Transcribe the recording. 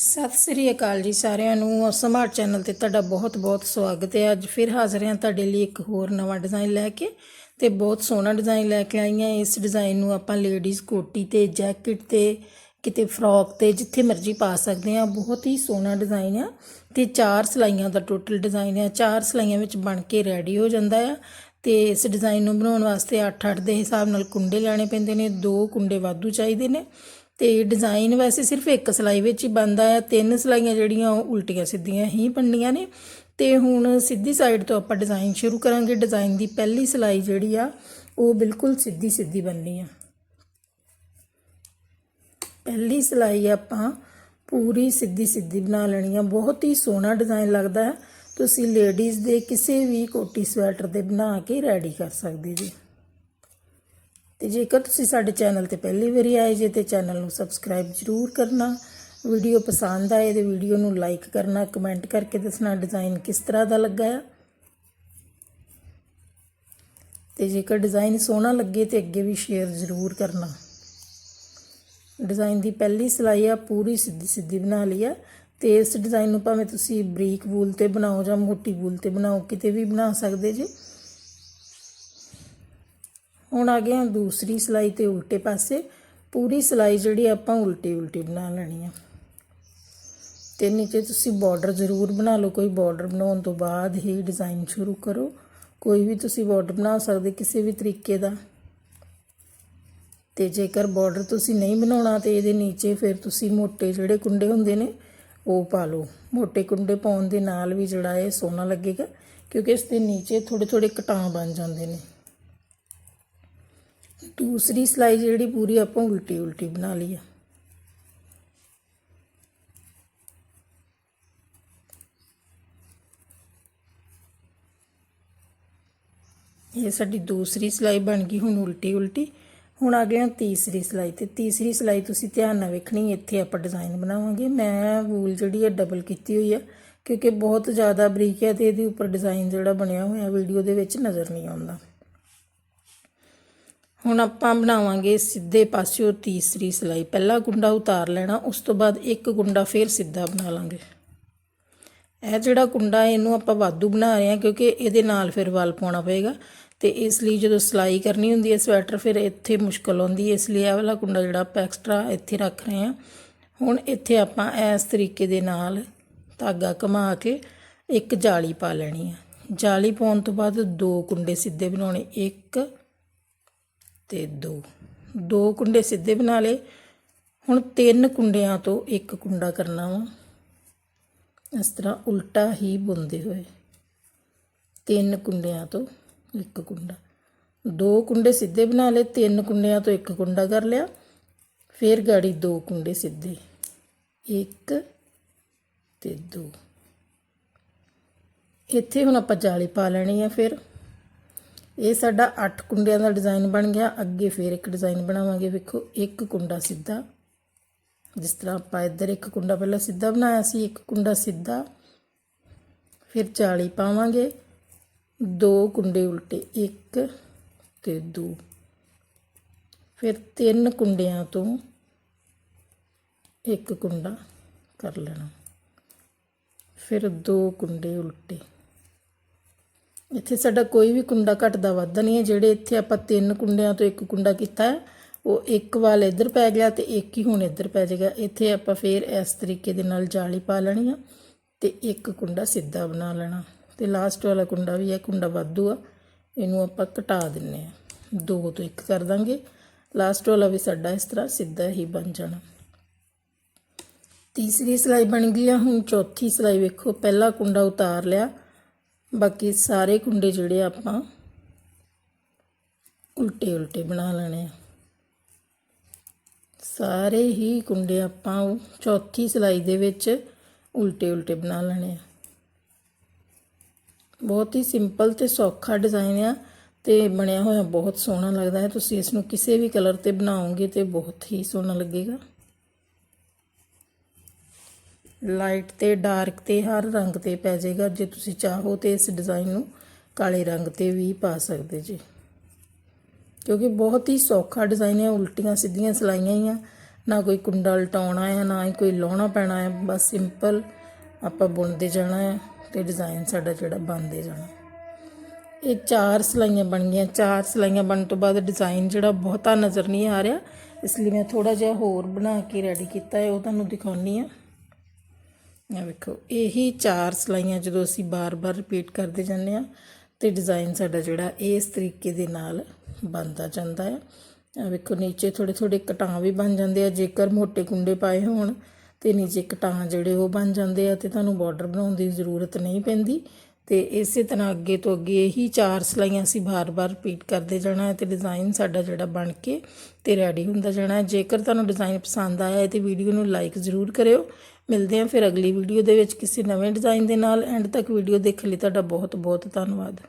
ਸਤਿ ਸ੍ਰੀ ਅਕਾਲ ਜੀ ਸਾਰਿਆਂ ਨੂੰ। ਸਮਾਰਟ ਚੈਨਲ ਤੇ ਤੁਹਾਡਾ ਬਹੁਤ-ਬਹੁਤ ਸਵਾਗਤ ਹੈ। ਅੱਜ ਫਿਰ ਹਾਜ਼ਰ ਹਾਂ ਤੁਹਾਡੇ ਲਈ ਇੱਕ ਹੋਰ ਨਵਾਂ ਡਿਜ਼ਾਈਨ ਲੈ ਕੇ ਤੇ ਬਹੁਤ ਸੋਹਣਾ ਡਿਜ਼ਾਈਨ ਲੈ ਕੇ ਆਈ ਹਾਂ। ਇਸ ਡਿਜ਼ਾਈਨ ਨੂੰ ਆਪਾਂ ਲੇਡੀਜ਼ ਕੋਟੀ ਤੇ, ਜੈਕਟ ਤੇ, ਕਿਤੇ ਫਰੋਕ ਤੇ, ਜਿੱਥੇ ਮਰਜ਼ੀ ਪਾ ਸਕਦੇ ਹਾਂ। ਬਹੁਤ ਹੀ ਸੋਹਣਾ ਡਿਜ਼ਾਈਨ ਆ ਤੇ ਚਾਰ ਸਲਾਈਆਂ ਦਾ ਟੋਟਲ ਡਿਜ਼ਾਈਨ ਆ। ਚਾਰ ਸਲਾਈਆਂ ਵਿੱਚ ਬਣ ਕੇ ਰੈਡੀ ਹੋ ਜਾਂਦਾ ਆ ਤੇ ਇਸ ਡਿਜ਼ਾਈਨ ਨੂੰ ਬਣਾਉਣ ਵਾਸਤੇ 8-8 ਦੇ ਹਿਸਾਬ ਨਾਲ ਕੁੰਡੇ ਲੈਣੇ ਪੈਂਦੇ ਨੇ। ਦੋ ਕੁੰਡੇ ਵਾਧੂ ਚਾਹੀਦੇ ਨੇ। ਤੇ ਡਿਜ਼ਾਈਨ ਵੈਸੇ ਸਿਰਫ ਇੱਕ ਸਲਾਈ ਵਿੱਚ ਹੀ ਬਣਦਾ ਆ ਤਿੰਨ ਸਲਾਈਆਂ ਜਿਹੜੀਆਂ ਉਹ ਉਲਟੀਆਂ ਸਿੱਧੀਆਂ ਹੀ ਬਣਨੀਆਂ ਨੇ। ਤੇ ਹੁਣ ਸਿੱਧੀ ਸਾਈਡ ਤੋਂ ਆਪਾਂ ਡਿਜ਼ਾਈਨ ਸ਼ੁਰੂ ਕਰਾਂਗੇ। ਡਿਜ਼ਾਈਨ ਦੀ ਪਹਿਲੀ ਸਲਾਈ ਜਿਹੜੀ ਆ, ਉਹ ਬਿਲਕੁਲ ਸਿੱਧੀ ਸਿੱਧੀ ਬਣਨੀ ਆ। ਪਹਿਲੀ ਸਲਾਈ ਆਪਾਂ ਪੂਰੀ ਸਿੱਧੀ ਸਿੱਧੀ ਬਣਾ ਲੈਣੀ ਆ। ਬਹੁਤ ਹੀ ਸੋਹਣਾ ਡਿਜ਼ਾਈਨ ਲੱਗਦਾ ਹੈ। ਤੁਸੀਂ ਲੇਡੀਜ਼ ਦੇ ਕਿਸੇ ਵੀ ਕੋਟੀ ਸਵੈਟਰ ਦੇ ਬਣਾ ਕੇ ਰੈਡੀ ਕਰ ਸਕਦੇ ਜੀ। ਤੇ ਜੇਕਰ ਤੁਸੀਂ ਸਾਡੇ ਚੈਨਲ ਤੇ ਪਹਿਲੀ ਵਾਰੀ ਆਏ ਜੇ ਤੇ ਚੈਨਲ ਨੂੰ ਸਬਸਕ੍ਰਾਈਬ ਜ਼ਰੂਰ ਕਰਨਾ, ਵੀਡੀਓ ਪਸੰਦ ਆਏ ਤੇ ਵੀਡੀਓ ਨੂੰ ਲਾਈਕ ਕਰਨਾ, ਕਮੈਂਟ ਕਰਕੇ ਦੱਸਣਾ ਡਿਜ਼ਾਈਨ ਕਿਸ ਤਰ੍ਹਾਂ ਦਾ ਲੱਗਾ ਆ। ਤੇ ਜੇਕਰ ਡਿਜ਼ਾਈਨ ਸੋਹਣਾ ਲੱਗੇ ਤੇ ਅੱਗੇ ਵੀ ਸ਼ੇਅਰ ਜ਼ਰੂਰ ਕਰਨਾ। ਡਿਜ਼ਾਈਨ ਦੀ ਪਹਿਲੀ ਸਿਲਾਈ ਆ, ਪੂਰੀ ਸਿੱਧੀ ਸਿੱਧੀ ਬਣਾ ਲਈ ਆ। ਤੇ ਇਸ ਡਿਜ਼ਾਈਨ ਨੂੰ ਭਾਵੇਂ ਤੁਸੀਂ ਬਰੀਕ ਵੂਲ ਤੇ ਬਣਾਓ ਜਾਂ ਮੋਟੀ ਵੂਲ ਤੇ ਬਣਾਓ, ਕਿਤੇ ਵੀ ਬਣਾ ਸਕਦੇ ਜੇ। ਹੁਣ ਆ ਗਏ ਹਾਂ ਦੂਸਰੀ ਸਲਾਈ ਤੇ ਉਲਟੇ ਪਾਸੇ। ਪੂਰੀ ਸਲਾਈ ਜਿਹੜੀ ਆਪਾਂ ਉਲਟੀ ਉਲਟੀ ਬਣਾ ਲੈਣੀ ਆ। ਤੇ ਨੀਚੇ ਤੁਸੀਂ ਬਾਰਡਰ ਜ਼ਰੂਰ ਬਣਾ ਲਓ। ਕੋਈ ਬਾਰਡਰ ਬਣਾਉਣ ਤੋਂ ਬਾਅਦ ਹੀ ਡਿਜ਼ਾਈਨ ਸ਼ੁਰੂ ਕਰੋ। ਕੋਈ ਵੀ ਤੁਸੀਂ ਬਾਰਡਰ ਬਣਾ ਸਕਦੇ ਕਿਸੇ ਵੀ ਤਰੀਕੇ ਦਾ। ਤੇ ਜੇਕਰ ਬਾਰਡਰ ਤੁਸੀਂ ਨਹੀਂ ਬਣਾਉਣਾ ਤੇ ਇਹਦੇ ਨੀਚੇ ਫਿਰ ਤੁਸੀਂ ਮੋٹے ਜਿਹੜੇ ਕੁੰਡੇ ਹੁੰਦੇ ਨੇ, ਉਹ ਪਾ ਲਓ। ਮੋٹے ਕੁੰਡੇ ਪਾਉਣ ਦੇ ਨਾਲ ਵੀ ਜਿਹੜਾ ਇਹ ਸੋਹਣਾ ਲੱਗੇਗਾ, ਕਿਉਂਕਿ ਇਸ ਦੇ ਨੀਚੇ ਥੋੜੇ ਥੋੜੇ ਕਟਾਂ ਬਣ ਜਾਂਦੇ ਨੇ। ਦੂਸਰੀ ਸਲਾਈ ਜਿਹੜੀ ਪੂਰੀ ਆਪਾਂ ਉਲਟੀ ਉਲਟੀ ਬਣਾ ਲਈ ਆ। ਇਹ ਸਾਡੀ ਦੂਸਰੀ ਸਲਾਈ ਬਣ ਗਈ ਹੁਣ ਉਲਟੀ ਉਲਟੀ। ਹੁਣ ਆ ਗਏ ਹਾਂ ਤੀਸਰੀ ਸਲਾਈ ਤੇ ਤੀਸਰੀ ਸਲਾਈ ਤੁਸੀਂ ਧਿਆਨ ਨਾਲ ਵੇਖਣੀ, ਇੱਥੇ ਆਪਾਂ ਡਿਜ਼ਾਈਨ ਬਣਾਵਾਂਗੇ। ਮੈਂ ਵੂਲ ਜਿਹੜੀ ਹੈ ਡਬਲ ਕੀਤੀ ਹੋਈ ਆ, ਕਿਉਂਕਿ ਬਹੁਤ ਜ਼ਿਆਦਾ ਬਰੀਕ ਹੈ ਤੇ ਇਹਦੇ ਉੱਪਰ ਡਿਜ਼ਾਈਨ ਜਿਹੜਾ ਬਣਿਆ ਹੋਇਆ ਵੀਡੀਓ ਦੇ ਵਿੱਚ ਨਜ਼ਰ ਨਹੀਂ ਆਉਂਦਾ। ਹੁਣ ਆਪਾਂ ਬਣਾਵਾਂਗੇ ਸਿੱਧੇ ਪਾਸਿਓ ਤੀਸਰੀ ਸਲਾਈ। ਪਹਿਲਾ ਗੁੰਡਾ ਉਤਾਰ ਲੈਣਾ, ਉਸ ਤੋਂ ਬਾਅਦ ਇੱਕ ਗੁੰਡਾ ਫੇਰ ਸਿੱਧਾ ਬਣਾ ਲਾਂਗੇ। ਇਹ ਜਿਹੜਾ ਕੁੰਡਾ, ਇਹਨੂੰ ਆਪਾਂ ਵਾਧੂ ਬਣਾ ਰਹੇ ਹਾਂ ਕਿਉਂਕਿ ਇਹਦੇ ਨਾਲ ਫਿਰ ਵਲ ਪਾਉਣਾ ਪਏਗਾ ਤੇ ਇਸ ਲਈ ਜਦੋਂ ਸਲਾਈ ਕਰਨੀ ਹੁੰਦੀ ਹੈ ਸਵੈਟਰ, ਫਿਰ ਇੱਥੇ ਮੁਸ਼ਕਲ ਆਉਂਦੀ ਹੈ। ਇਸ ਲਈ ਇਹ ਵਾਲਾ ਕੁੰਡਾ ਜਿਹੜਾ ਆਪਾਂ ਐਕਸਟਰਾ ਇੱਥੇ ਰੱਖ ਰਹੇ ਹਾਂ। ਹੁਣ ਇੱਥੇ ਆਪਾਂ ਇਸ ਤਰੀਕੇ ਦੇ ਨਾਲ ਧਾਗਾ ਘੁਮਾ ਕੇ ਇੱਕ ਜਾਲੀ ਪਾ ਲੈਣੀ ਹੈ। ਜਾਲੀ ਪਾਉਣ ਤੋਂ ਬਾਅਦ ਦੋ ਕੁੰਡੇ ਸਿੱਧੇ ਬਣਾਉਣੇ, ਇੱਕ ਤੇ ਦੋ। ਦੋ ਕੁੰਡੇ ਸਿੱਧੇ ਬਣਾ ਲਏ। ਹੁਣ ਤਿੰਨ ਕੁੰਡਿਆਂ ਤੋਂ ਇੱਕ ਕੁੰਡਾ ਕਰਨਾ ਵਾ। ਇਸ ਤਰ੍ਹਾਂ ਉਲਟਾ ਹੀ ਬੁੰਦੇ ਹੋਏ। ਤਿੰਨ ਕੁੰਡਿਆਂ ਤੋਂ ਇੱਕ ਕੁੰਡਾ। ਦੋ ਕੁੰਡੇ ਸਿੱਧੇ ਬਣਾ ਲਏ, ਤਿੰਨ ਕੁੰਡਿਆਂ ਤੋਂ ਇੱਕ ਕੁੰਡਾ ਕਰ ਲਿਆ। ਫਿਰ ਗਾੜੀ ਦੋ ਕੁੰਡੇ ਸਿੱਧੇ। ਇੱਕ ਤੇ ਦੋ। ਇੱਥੇ ਹੁਣ ਆਪਾਂ ਜਾਲੀ ਪਾ ਲੈਣੀ ਆ ਫਿਰ। ਇਹ ਸਾਡਾ 8 ਕੁੰਡਿਆਂ ਦਾ ਡਿਜ਼ਾਈਨ ਬਣ ਗਿਆ। ਅੱਗੇ ਫਿਰ ਇੱਕ ਡਿਜ਼ਾਈਨ ਬਣਾਵਾਂਗੇ। ਵੇਖੋ, ਇੱਕ ਕੁੰਡਾ ਸਿੱਧਾ। ਜਿਸ ਤਰ੍ਹਾਂ ਆਪਾਂ ਇੱਧਰ ਇੱਕ ਕੁੰਡਾ ਪਹਿਲਾਂ ਸਿੱਧਾ ਬਣਾਇਆ ਸੀ, ਇੱਕ ਕੁੰਡਾ ਸਿੱਧਾ। ਫਿਰ ਜਾਲੀ ਪਾਵਾਂਗੇ। ਦੋ ਕੁੰਡੇ ਉਲਟੇ, ਇੱਕ ਤੇ ਦੋ। ਫਿਰ ਤਿੰਨ ਕੁੰਡਿਆਂ ਤੋਂ ਇੱਕ ਕੁੰਡਾ ਕਰ ਲੈਣਾ। ਫਿਰ ਦੋ ਕੁੰਡੇ ਉਲਟੇ। ਇੱਥੇ ਸਾਡਾ ਕੋਈ ਵੀ ਕੁੰਡਾ ਘਟਦਾ ਵੱਧਦਾ ਨਹੀਂ ਹੈ। ਜਿਹੜੇ ਇੱਥੇ ਆਪਾਂ ਤਿੰਨ ਕੁੰਡਿਆਂ ਤੋਂ ਇੱਕ ਕੁੰਡਾ ਕੀਤਾ ਹੈ, ਉਹ ਇੱਕ ਵਾਲ ਇੱਧਰ ਪੈ ਗਿਆ ਤੇ ਇੱਕ ਹੀ ਹੁਣ ਇੱਧਰ ਪੈ ਜਾਏਗਾ। ਇੱਥੇ ਆਪਾਂ ਫੇਰ ਇਸ ਤਰੀਕੇ ਦੇ ਨਾਲ ਜਾਲੀ ਪਾ ਲੈਣੀ ਆ ਤੇ ਇੱਕ ਕੁੰਡਾ ਸਿੱਧਾ ਬਣਾ ਲੈਣਾ। ਤੇ ਲਾਸਟ ਵਾਲਾ ਕੁੰਡਾ ਵੀ ਹੈ ਕੁੰਡਾ ਵਾਧੂ ਆ। ਇਹਨੂੰ ਆਪਾਂ ਘਟਾ ਦਿੰਨੇ ਆ। ਦੋ ਤੋਂ ਇੱਕ ਕਰ ਦਾਂਗੇ। ਲਾਸਟ ਵਾਲਾ ਵੀ ਸਾਡਾ ਇਸ ਤਰ੍ਹਾਂ ਸਿੱਧਾ ਹੀ ਬਣ ਜਾਣਾ। ਤੀਸਰੀ ਸਲਾਈ ਬਣ ਗਈ ਆ। ਹੁਣ ਚੌਥੀ ਸਲਾਈ ਵੇਖੋ, ਪਹਿਲਾ ਕੁੰਡਾ ਉਤਾਰ ਲਿਆ। ਬਾਕੀ ਸਾਰੇ ਕੁੰਡੇ ਜਿਹੜੇ ਆਪਾਂ ਉਲਟੇ ਉਲਟੇ ਬਣਾ ਲੈਣੇ ਆ। ਸਾਰੇ ਹੀ ਕੁੰਡੇ ਆਪਾਂ ਚੌਥੀ ਸਲਾਈ ਦੇ ਵਿੱਚ ਉਲਟੇ ਉਲਟੇ ਬਣਾ ਲੈਣੇ ਆ। ਬਹੁਤ ਹੀ ਸਿੰਪਲ ਤੇ ਸੌਖਾ ਡਿਜ਼ਾਈਨ ਆ ਤੇ ਬਣਿਆ ਹੋਇਆ ਬਹੁਤ ਸੋਹਣਾ ਲੱਗਦਾ ਹੈ। ਤੁਸੀਂ ਇਸ ਨੂੰ ਕਿਸੇ ਵੀ ਕਲਰ ਤੇ ਬਣਾਓਗੇ ਤੇ ਬਹੁਤ ਹੀ ਸੋਹਣਾ ਲੱਗੇਗਾ। ਲਾਈਟ ਤੇ ਡਾਰਕ ਤੇ ਹਰ ਰੰਗ ਤੇ ਪੈ ਜਾਏਗਾ। ਜੇ ਤੁਸੀਂ ਚਾਹੋ ਤੇ ਇਸ ਡਿਜ਼ਾਈਨ ਨੂੰ ਕਾਲੇ ਰੰਗ ਤੇ ਵੀ ਪਾ ਸਕਦੇ ਜੀ। ਕਿਉਂਕਿ ਬਹੁਤ ਹੀ ਸੌਖਾ ਡਿਜ਼ਾਈਨ ਹੈ, ਉਲਟੀਆਂ ਸਿੱਧੀਆਂ ਸਲਾਈਆਂ ਹੀ ਆ। ਨਾ ਕੋਈ ਕੁੰਡਾ ਲਟਾਉਣਾ ਹੈ, ਨਾ ਹੀ ਕੋਈ ਲਾਉਣਾ ਪੈਣਾ ਹੈ। ਬਸ ਸਿੰਪਲ ਆਪਾਂ ਬੁਣਦੇ ਜਾਣਾ ਹੈ ਤੇ ਡਿਜ਼ਾਈਨ ਸਾਡਾ ਜਿਹੜਾ ਬਣਦੇ ਜਾਣਾ। ਇਹ ਚਾਰ ਸਲਾਈਆਂ ਬਣ ਗਈਆਂ ਚਾਰ ਸਲਾਈਆਂ ਬਣਨ ਤੋਂ ਬਾਅਦ ਡਿਜ਼ਾਈਨ ਜਿਹੜਾ ਬਹੁਤਾ ਨਜ਼ਰ ਨਹੀਂ ਆ ਰਿਹਾ। ਇਸ ਲਈ ਮੈਂ ਥੋੜਾ ਜਿਹਾ ਹੋਰ ਬਣਾ ਕੇ ਰੈਡੀ ਕੀਤਾ ਹੈ। ਉਹ ਤੁਹਾਨੂੰ ਦਿਖਾਉਣੀ ਆ ਇਹ ਵੇਖੋ, ਇਹੀ ਚਾਰ ਸਲਾਈਆਂ ਜਦੋਂ ਅਸੀਂ ਬਾਰ-ਬਾਰ ਰਿਪੀਟ ਕਰਦੇ ਜਾਂਦੇ ਆ ਤੇ ਡਿਜ਼ਾਈਨ ਸਾਡਾ ਜਿਹੜਾ ਇਸ ਤਰੀਕੇ ਦੇ ਨਾਲ ਬਣਦਾ ਜਾਂਦਾ ਹੈ। ਆ ਵੇਖੋ, ਨੀਚੇ ਥੋੜੇ ਥੋੜੇ ਕਟਾਂ ਵੀ ਬਣ ਜਾਂਦੇ ਆ, ਜੇਕਰ ਮੋٹے ਕੁੰਡੇ ਪਾਏ ਹੋਣ ਤੇ ਨੀਚੇ ਕਟਾਂ ਜਿਹੜੇ ਉਹ ਬਣ ਜਾਂਦੇ ਆ ਤੇ ਤੁਹਾਨੂੰ ਬਾਰਡਰ ਬਣਾਉਣ ਦੀ ਜ਼ਰੂਰਤ ਨਹੀਂ ਪੈਂਦੀ। ਤੇ ਇਸੇ ਤਰ੍ਹਾਂ ਅੱਗੇ ਤੋਂ ਅੱਗੇ ਇਹੀ ਚਾਰ ਸਲਾਈਆਂ ਅਸੀਂ ਬਾਰ-ਬਾਰ ਰਿਪੀਟ ਕਰਦੇ ਜਾਣਾ ਹੈ ਤੇ ਡਿਜ਼ਾਈਨ ਸਾਡਾ ਜਿਹੜਾ ਬਣ ਕੇ ਤੇ ਰੈਡੀ ਹੁੰਦਾ ਜਾਣਾ ਹੈ। ਜੇਕਰ ਤੁਹਾਨੂੰ ਡਿਜ਼ਾਈਨ ਪਸੰਦ ਆਇਆ ਹੈ ਤੇ ਵੀਡੀਓ ਨੂੰ ਲਾਈਕ ਜ਼ਰੂਰ ਕਰਿਓ। ਮਿਲਦੇ ਹਾਂ ਫਿਰ ਅਗਲੀ ਵੀਡੀਓ ਦੇ ਵਿੱਚ ਕਿਸੇ ਨਵੇਂ ਡਿਜ਼ਾਈਨ ਦੇ ਨਾਲ। ਐਂਡ ਤੱਕ ਵੀਡੀਓ ਦੇਖਣ ਲਈ ਤੁਹਾਡਾ ਬਹੁਤ ਬਹੁਤ ਧੰਨਵਾਦ।